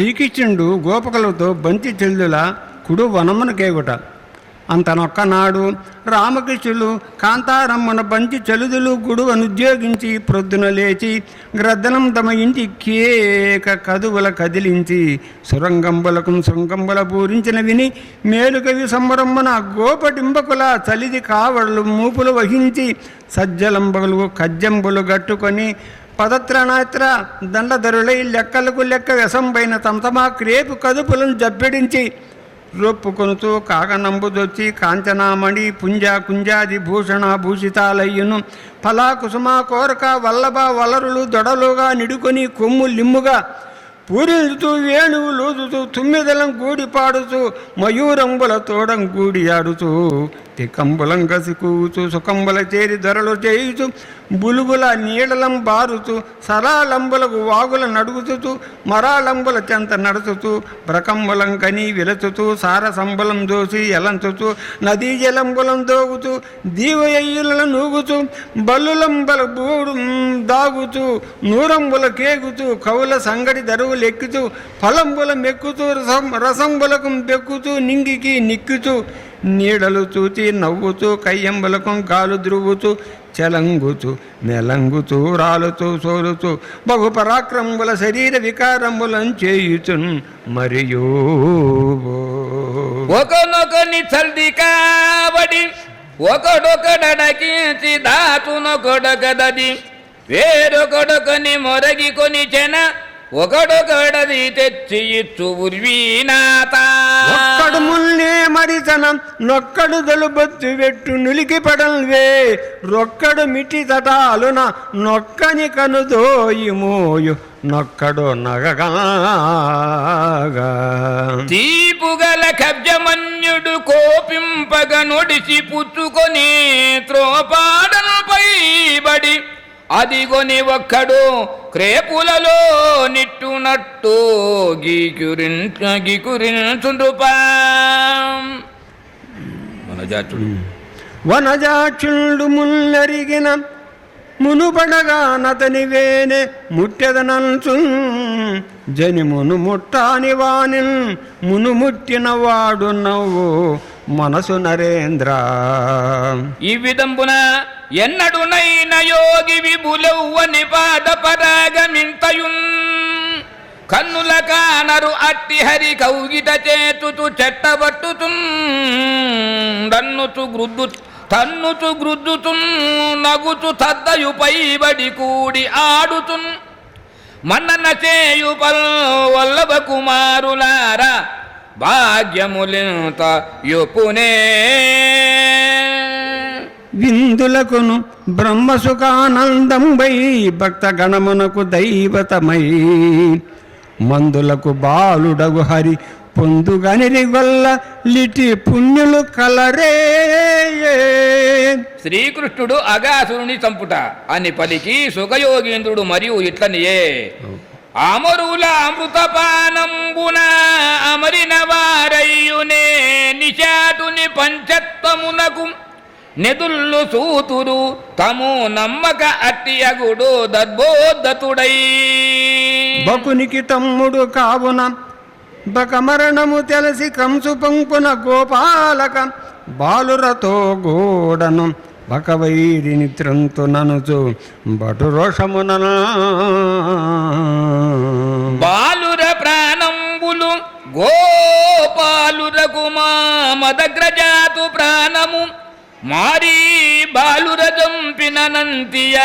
శ్రీకృష్ణుడు గోపకులతో బంతి చెల్లుల కుడు వనమున కేగుట. అంతనొక్కనాడు రామకృష్ణులు కాంతారమ్మన బంతి చలుదులు గుడువను ఉద్యోగించి ప్రొద్దున లేచి గ్రద్దనం తమ ఇంటి కేక కదువుల కదిలించి సురంగంబులకు శృంగంబుల పూరించిన విని మేలుకవి సంబరమ్మన గోపటింబకుల చలిది కావడలు మూపులు వహించి సజ్జలంబులు కజ్జంబులు గట్టుకొని పదత్రణాత్ర దండధరులై లెక్కలకు లెక్క వ్యసంపైన తమతమా క్రేపు కదుపులను జబ్బెడించి రొప్పుకొనుతూ కాగనంబుదొచ్చి కాంచనామణి పుంజ కుంజాది భూషణ భూషితాలయ్యును ఫలా కుసుమ కోరక వల్లభ వలరులు దొడలుగా నిడుకొని కొమ్ము లిమ్ముగా పూరిల్చుతూ వేణువు లూదుతూ తుమ్మిదలం గూడి పాడుతూ మయూరంబుల తోడం గూడి ఆడుతూ తికంబులం కసి సుకంబుల చేరి ధరలు చేయుచు బులుగుల నీడలం బారుతూ సరాలంబులకు వాగుల నడుగుచుతూ మరాలంబుల చెంత నడుచుతూ బ్రకంబులం కని విలచుతూ సారసంబులం దోసి ఎలంచుతూ నదీ జలంబులం దోగుతూ దీవయ్యులను నూగుతూ బల్లులంబల బూడు దాగుతూ నూరంబుల కేగుతూ కవుల సంగడి దరువులు ఎక్కుతూ ఫలంబులం ఎక్కుతూ రసం రసంబులకు బెక్కుతూ నింగికి నిక్కుతూ నీడలు చూచి నవ్వుతూ కయ్యంబులకు కాలు ద్రువుతూ చెలంగుతూ మెలంగుతూ రాలుతూ సోలుతూ బహుపరాక్రముల శరీర వికారంబులం చేయుచున్ మరియు. ఒకనొకని చల్ది కాబడి ఒకడొకడకించి దాచునొకడొకదది వేరొకడొకని మొరగి కొని చెన ఒకడొకడది తెచ్చి ఇచ్చు ఉర్వీనాథ. ఒక్కడు ముల్నే మరితనం నొక్కడు దొలుబొత్తు వెట్టు నులికి పడల్వే. రొక్కడు మిటి తటాలున నొక్కని కనుదోయిమోయు నొక్కడు నగగా తీపుగల కబ్జమన్యుడు కోపింపగ నొడిసి పుచ్చుకొని త్రోపాడను పైబడి అదిగొని ఒక్కడు క్రేపులలో నిట్టునట్టు గీకురించ గీకురించుండుపా మనజాతుడు వనజాక్షుడు ముల్లరిగిన మునుపడగా నతని వేనే ముట్టెదనంచు జనిమును ముట్టాని వాని మును ముట్టిన వాడు నవ్వు మనసు నరేంద్ర. ఈ విధంబున ఎన్నడునైన యోగి విభులవ్వని పాద పరాగమింతయున్ కన్నుల కానరు అట్టి హరి కౌగిట చేతుతు చెట్టబట్టుతున్నుతు గృద్దు గ్రుద్దు తన్నుతు గృద్దుతున్ నగుతు తద్దయు పైబడి కూడి ఆడుతున్. మన్నన చేయు పల్ వల్లభ కుమారులారా భాగ్యములింత యొప్పునే విందులకును బ్రహ్మసుఖానందంబై భక్త గణమునకు దైవతమై. మందులకు బాలుడగు హరి పొందుగనిరి గొల్ల లిటి పుణ్యులు కలరే. శ్రీకృష్ణుడు అగాసురుని చంపుట అని పలికి సుఖయోగేంద్రుడు మరియు ఇట్లనియే. అమరుల అమృతపానంబున అమరిన వారయ్యునే నిషాటుని పంచత్వమునకు నెదుళ్ళు సూతురు తము నమ్మక అట్టి దద్బోద్ధతుడై బకునికి తమ్ముడు కావున బకమరణము తెలిసి కంసు పంపున గోపాలక బాలురతో గోడను బకవైరి త్రంతు ననుచు బటు రోషమున బాలుర ప్రాణంబులు గోపాలురకు మామదగ్రజాతు ప్రాణము. మారీ బాలుర చంపిన నంతియ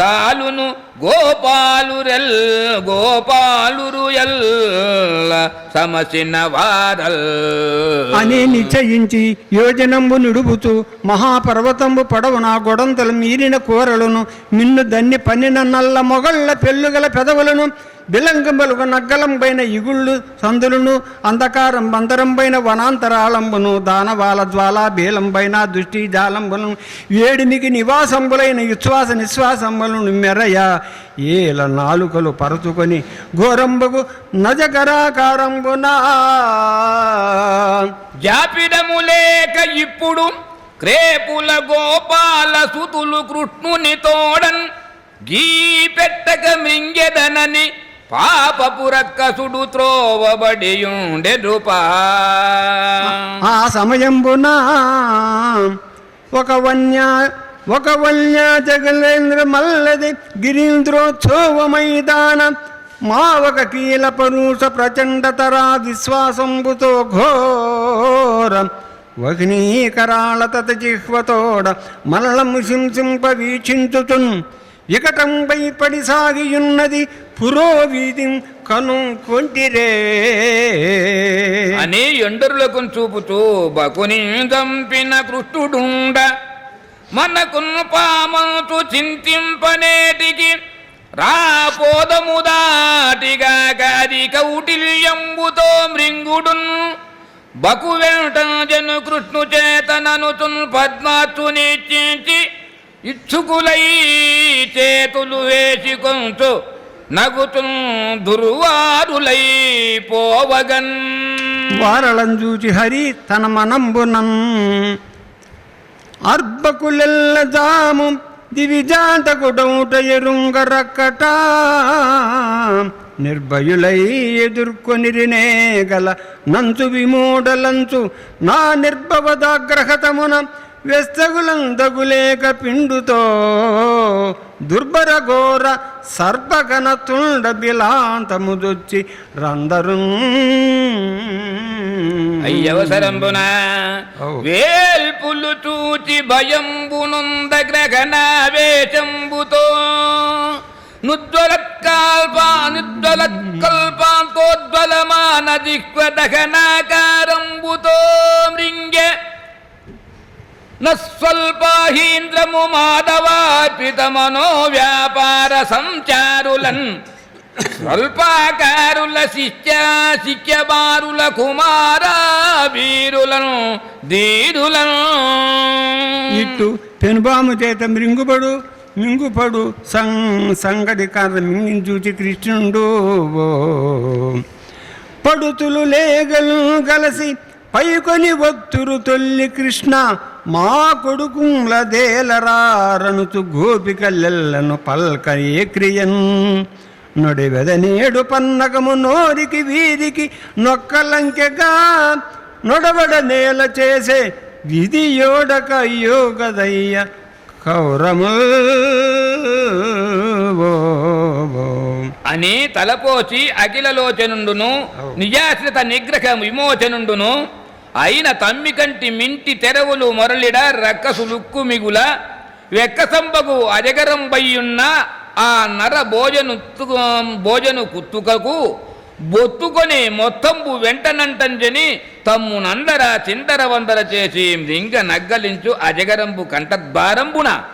చాలును గోపాలురెల్ గోపాలురు ఎల్ సమసిన వారల్. అని నిశ్చయించి యోజనంబు నిడుపుతూ మహాపర్వతంబు పొడవున గొడంతలు మీరిన కూరలను మిన్ను దన్ని పన్నిన నల్ల మొగళ్ళ పెళ్ళుగల పెదవులను బిలంగంబలుగా నగ్గలంబైన ఇగుళ్ళు సందులను అంధకారం బందరంపైన వనాంతరాళంబును దానవాల జ్వాల బీలంబైన దృష్టి జాలంబును వేడిమికి నివాసంబులైన విశ్వాస నిశ్వాసంబులను మెరయ ఏల నాలుకలు పరచుకొని ఘోరంబగు నజగరాకారంబునా. జాపిడము లేక ఇప్పుడు క్రేపుల గోపాల సుతులు కృష్ణుని తోడన్ గీ పెట్టక మింగెదనని పాపపురక్కసుడు రక్కసుడు త్రోవబడియుండె నృపా ఆ సమయంబున ఒక వన్య ఒక వన్య జగలేంద్ర మల్లది గిరీంద్రోత్సవ మైదాన ఒక కీల పరుష ప్రచండతరా విశ్వాసంబుతో ఘోర వగ్నీకరాళ తత జిహ్వతోడ మలళము సింసింప వీక్షించుచున్ వికటంపై పడి సాగియున్నది పురోవీధి కను కొంటిరే. అని ఎండరులకు చూపుతూ బకుని దంపిన కృష్ణుడుండ మనకు పామంతు చింతింపనేటికి రాపోదము దాటిగా గాది కౌటిల్యంబుతో మృంగుడున్ బకు వెంట జను కృష్ణు చేతనను పద్మాత్తు నిశ్చించి ఇచ్చుకులై చేతులు వేసి నగుతు దుర్వారులై పోవగన్. వారళం చూచి హరి తన మనంబునం. అర్భకులెల్ల జాము దివిజాతకుడౌట ఎరుంగరక్కట. నిర్భయులై ఎదుర్కొనిరినే గల నంచు విమూఢలంచు నా నిర్భవదాగ్రహతమున వెస్తగులందగులేక పిండుతో దుర్భర ఘోర సర్పగన తుండ బిలాంతముదొచ్చి రందరు అయ్యవసరంబున ఔ. వేల్పులు చూచి భయంబునుంద గ్రహణావేశంబుతో నుజ్వలత్కల్పా నుజ్వలత్కల్పాంతోజ్వలమాన దిక్వదహనాకారంబుతో మృంగే నస్వల్పాహీంద్రము మాధవార్పితమనో వ్యాపార సంచారులన్ స్వల్పాకారుల శిష్య శిక్యబారుల కుమార వీరులను ధీరులను ఇట్టు పెనుబాము చేత మృంగుబడు మింగుపడు సం సంగటి కర్ర మింగించూచి కృష్ణుడు ఓ. పడుతులు లేగలు గలసి పైకొని ఒత్తురు తొల్లి కృష్ణ మా కొడుకుల దేలరారనుచు గోపికలెల్లను పల్క ఏ క్రియన్ నొడివెదనేడు పన్నగము నోరికి వీరికి నొక్కలంకెగా నొడబడ నేల చేసే విధి యోడక యోగదయ్య కౌరము. అని తలపోచి అఖిలలోచనుండును నిజాశ్రిత నిగ్రహ విమోచనుండును. అయిన తమ్మికంటి మింటి తెరవులు మొరలిడ రక్కసులుక్కు మిగుల వెక్కసంబగు అజగరంబయ్యున్న ఆ నర భోజను భోజను కుత్తుకకు బొత్తుకొని మొత్తంబు వెంటనంటంజని తమ్ము నందర చిందర వందర చేసి లింగ నగ్గలించు అజగరంబు కంఠద్వారంబున.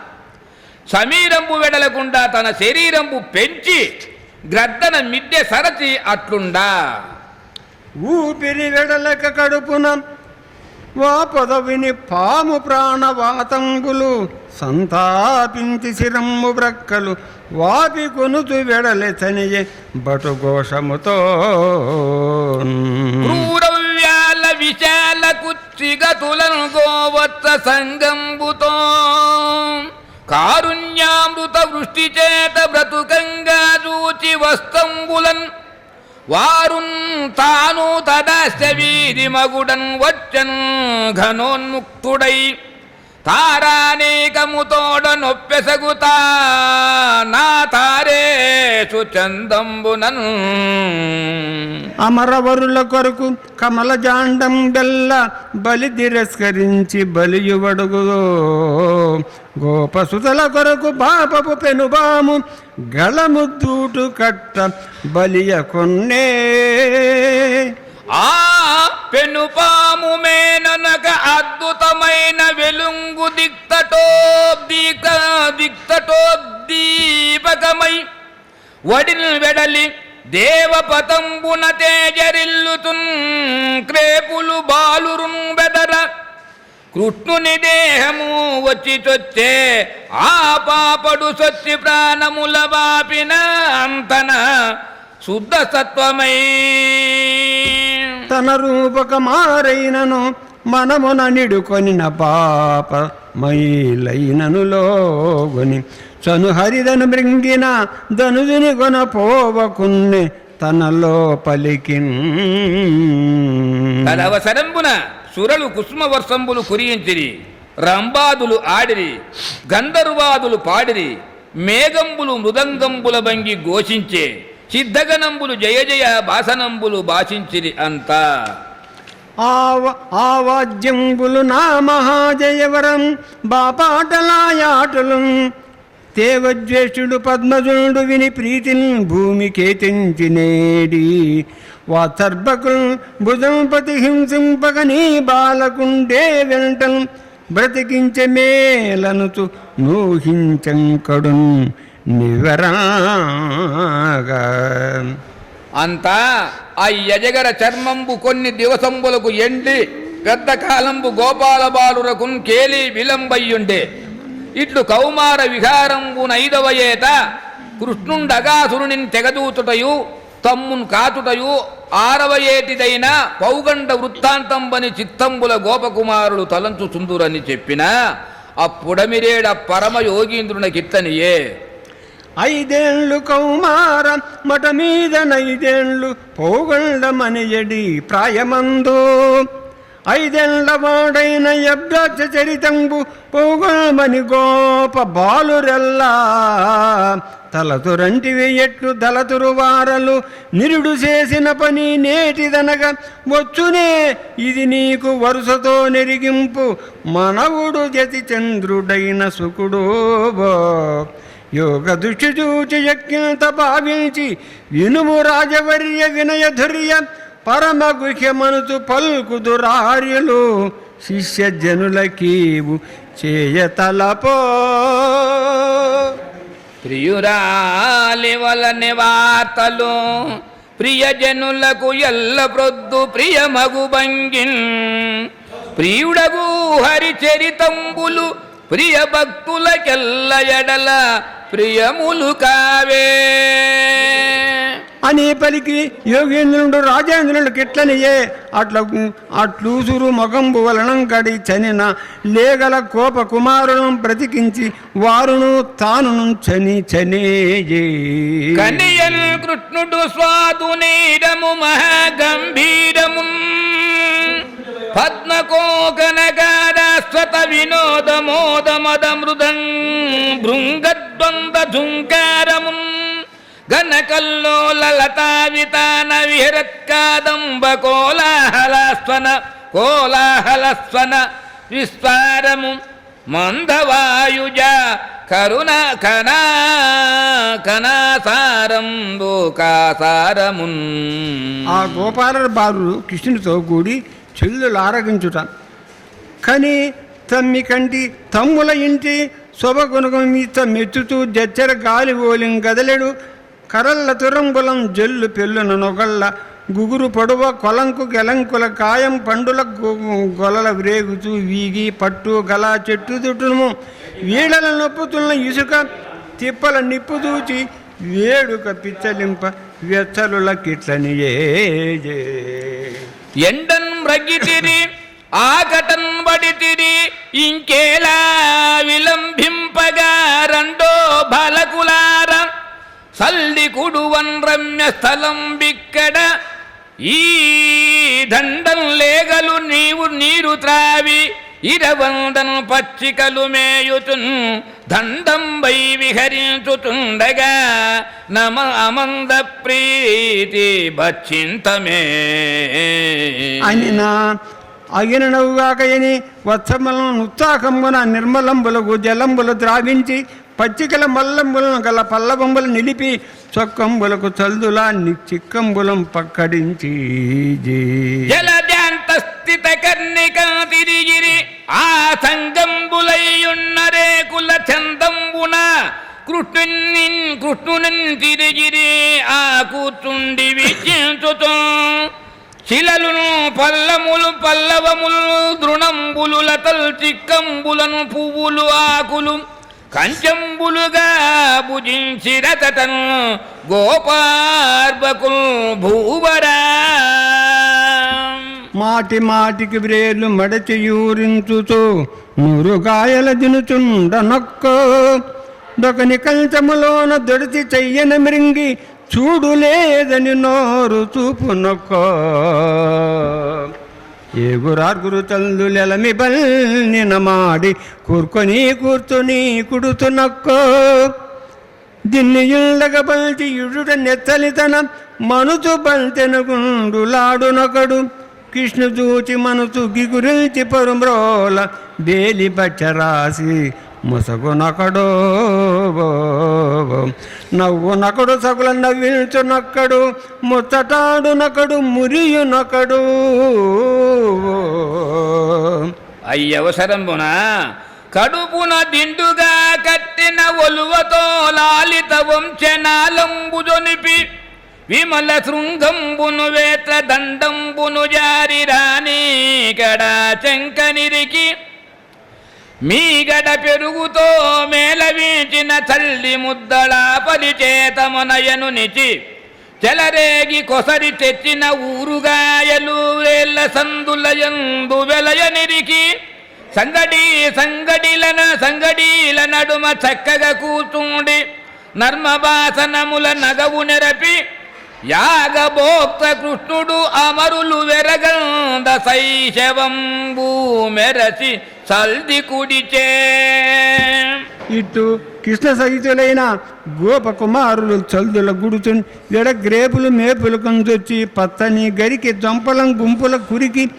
సమీరంబు వెడలకుండా తన శరీరంబు పెంచి గ్రద్దన మిద్దె సరచి అట్లుండా. ఊపిరి వెడలక కడుపున. వా పదవిని పాము ప్రాణవాతంగులు సంతాపించి శిరమ్ము బ్రక్కలు వాపి కొనుతు వెడలె తనియే బటుఘోషముతో. క్రూరవ్యాల విశాల కుచ్చిగతులను గోవత్స సంగంబుతో. కారుణ్యామృత వృష్టి చేత బ్రతుకంగా చూచి వస్తంబులన్ వారున్ తాను తదాస్య వీధి మగుడన్ వచ్చన్ ఘనోన్ముక్తుడై తారానేకముతోడ నొప్పెసగుతా నా తారేసు చందంబునన్ అమరవరుల కొరకు కమల జాండం బెల్ల బలి తిరస్కరించి బలియువడుగు. గోపసుతల కొరకు పాపపు పెనుబాము గళముద్దూటు కట్ట బలియ కొన్నే. ఆ పెనుపాము మేననక అద్భుతమైన వెలుంగు దిక్తటో దీక దిక్తటో దీపకమై వడిల్ వెడలి దేవపతంబున తేజరిల్లుతున్ క్రేపులు బాలురున్ బెదర కృష్ణుని దేహము వచ్చి చొచ్చే ఆ పాపడు సొచ్చి ప్రాణముల బాపిన అంతన శుద్ధ సత్వమై తన రూపక మారైనను మనమున నిడుకొనిన పాప మైలైననులోగొని చను హరిదను మృంగిన ధనుజుని కొనపోవకున్నే తనలో పలికిన్ తదవసరంబున సురలు కుసుమ వర్షంబులు కురియించిరి రంబాదులు ఆడిరి గంధర్వాదులు పాడిరి మేఘంబులు మృదంగంబుల భంగి ఘోషించే సిద్ధగనంబులు జయ జయ భాసనంబులు భాషించిరి అంతా. ఆవ ఆవాద్యంబులు నా మహాజయవరం బాపాటలాయాటలు. దేవజ్యేష్ఠుడు పద్మజుడు విని ప్రీతిని భూమికేతించినేడి వాతర్భకులు భుజంపతి హింసింపక నీ బాలకుండే వెంటం బ్రతికించ మేలనుతు నూహించంకడున్ నివరాగా. అంతా ఆ యజగర చర్మంబు కొన్ని దివసంబులకు ఎండి పెద్ద కాలంబు గోపాల బాలురకున్ కేలి విలంబయ్యుండే. ఇట్లు కౌమార విహారంబు నైదవ ఏత కృష్ణుండగాసురుని తెగదూతుటయు తమ్మున్ కాచుటయు ఆరవయేటిదైన పౌగండ వృత్తాంతంబని చిత్తంబుల గోపకుమారులు తలంచుచుందురని చెప్పిన అప్పుడమిరేడ పరమ యోగీంద్రునికిట్లనియే ఐదేళ్ళు కౌమార మట మీద నైదేళ్ళు పోగొండమనియడి ప్రాయమందు. ఐదేళ్ళ వాడైన అభ్యాస చరితంబు పోగొల్మని గోప బాలురెల్లా. తలతురంటివి ఎట్లు దళతురు వారలు నిరుడు చేసిన పని నేటిదనగా వచ్చునే ఇది నీకు వరుసతో నెరిగింపు మనవుడు జతి చంద్రుడైన సుకుడు. యోగ దృష్టి చూచి యజ్ఞంత భావించి వినుము రాజవర్య వినయధుర్య పరమ గుహ్యమనుతు పల్కుదురార్యులు శిష్య జనులకీవు చేయతలపో. ప్రియురాలి వలని వార్తలు ప్రియజనులకు ఎల్ల ప్రొద్దు ప్రియమగు భంగిన్. ప్రియుడగు హరిచరితంబులు ప్రియ భక్తులకెల్ల ఎడల ప్రియములు కావే. అని పలికి యోగేంద్రుడు రాజేంద్రుడు కిట్లనియే అట్ల అట్లూసురు మగంబు వలనం కడి చనిన లేగల కోప కుమారులను బ్రతికించి వారును తానును చని చనేయే. కృష్ణుడు స్వాదు మహాగంభీరము. పద్మకోకనగారాస్వత వినోద మోద మద మృదం భృంగద్వంద ఝుంకారము గణకల్లోల విహరత్కాదంబ కోలాహలాస్వన కోలాహలస్వన విస్వారము మందవాయుజ కరుణ కనా కనాసారంబు కాసారమున్. ఆ గోపాల బాలుడు కృష్ణునితో కూడి చెల్లులు ఆరగించుట. కానీ తమ్మి కంటి తమ్ముల ఇంటి శుభగుణకం మెచ్చుతూ జచ్చర గాలి ఓలిం గదలెడు. కరల్ల తురంబులం జల్లు పెళ్ళున నొగళ్ళ గుగురు పొడవ కొలంకు గెలంకుల కాయం పండుల గొలల వ్రేగుతూ వీగి పట్టు గల చెట్టు దుట్టును వీడల నొప్పుతున్న ఇసుక తిప్పల నిప్పు దూచి వేడుక పిచ్చలింప వెచ్చలుల కిట్లని ఏ ఎండన్ మ్రగితిరి ఆకటన్ బడితిరి ఇంకేలా విలంబింపగా రెండో బలకులార. సల్లి కుడువన్ రమ్య స్థలం బిక్కడ. ఈ దండం లేగలు నీవు నీరు త్రావి. ఇరవందన్ పచ్చికలు మేయుతున్ దండం వై విహరించుతుండగా నమ అమంద ప్రీతి బచ్చింతమే. అని నా అగిన వత్సమలను ఉత్సాహంబున నిర్మలంబులకు జలంబులు ద్రావించి పచ్చికల మల్లంబులను గల పల్లవంబులు నిలిపి చొక్కంబులకు చల్దులా ని చిక్కంబులం పక్కడించి జీ. జలజాంత తిరిగిరి ఆ సంగంబులయ్యున్న రేకుల చందంబున కృష్ణుని కృష్ణుని తిరిగిరి ఆ కూర్చుండి విచించుతూ శిలలును పల్లములు పల్లవములు దృణంబులు లతల్ చిక్కంబులను పువ్వులు ఆకులు కంచంబులుగా భుజించిరతను గోపార్బకుల్ భూవరా. మాటి మాటికి వ్రేలు మడచి యూరించుతూ నూరు దినుచుండ నొక్కో దొకని కంచములోన దొడిచి చెయ్యన మృంగి చూడు లేదని నోరు చూపు నొక్కో ఏగురార్గురు తల్లులెలమి బల్నిన మాడి కూర్కొని కూర్చుని కుడుతు నక్కో దిన్ని ఇళ్ళగ బల్చి ఇడుట నెత్తలితన మనుచు బంతెనగుండులాడునొకడు కృష్ణ చూచి మనసు గిగురిల్చి పరుమ్రోల ముసగు బచ్చరాసి నవ్వు నకడు సగుల నవ్విల్చునొక్కడు ముచ్చటాడునొకడు మురియునొకడు అయ్యవసరంబున కడుపున దిండుగా కట్టిన ఒలువతో లాలిత వంశనాలంబుజొనిపి విమల శృంగంబును వేత్ర దండంబును జారి రాణి గడా చెంకనిరికి మీ గడ పెరుగుతో మేలవీచిన తల్లి ముద్దళ పరిచేతమునయను నిచి చెలరేగి కొసరి తెచ్చిన ఊరుగాయలు వేళ్ళ సందులయందు వెలయనిరికి సంగడి సంగడిలన సంగడీల నడుమ చక్కగా కూచుండి నర్మవాసనముల నగవు నెరపి యాగభోక్త కృష్ణుడు అమరులు వెరగంద శైశవంబు మెరసి సల్ది కుడిచే. ఇటు కృష్ణ సహితులైన గోపకుమారులు చల్దుల గుడుచుని ఎడ గ్రేపులు మేపులు కొంచొచ్చి పత్తని గరికి జంపలం గుంపుల కురికి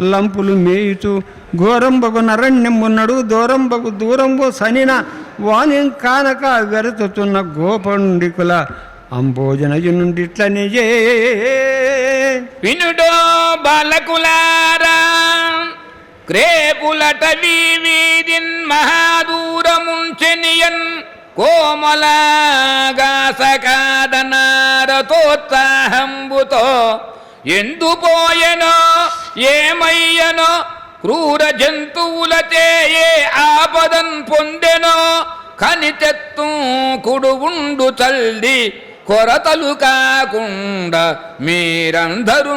లంపులు మేయుచు. ఘోరంబగు నరణ్యమున్నడు దూరంబగు దూరంబు సనిన వాణి కానక వెరతుతున్న గోపండికుల అంబోజనయు నుండి వినుడో బాలకులారా క్రేపులట వీధిన్ మహాదూరముంచెనియన్ కోమలాగాసకాదనారతోత్సాహంబుతో ఎందు పోయెనో ఏమయ్యనో క్రూర జంతువులచే ఏ ఆపదన్ పొందెనో కనిచెత్తు కుడు ఉండు తల్లి కొరతలు కాకుండా మీరందరూ.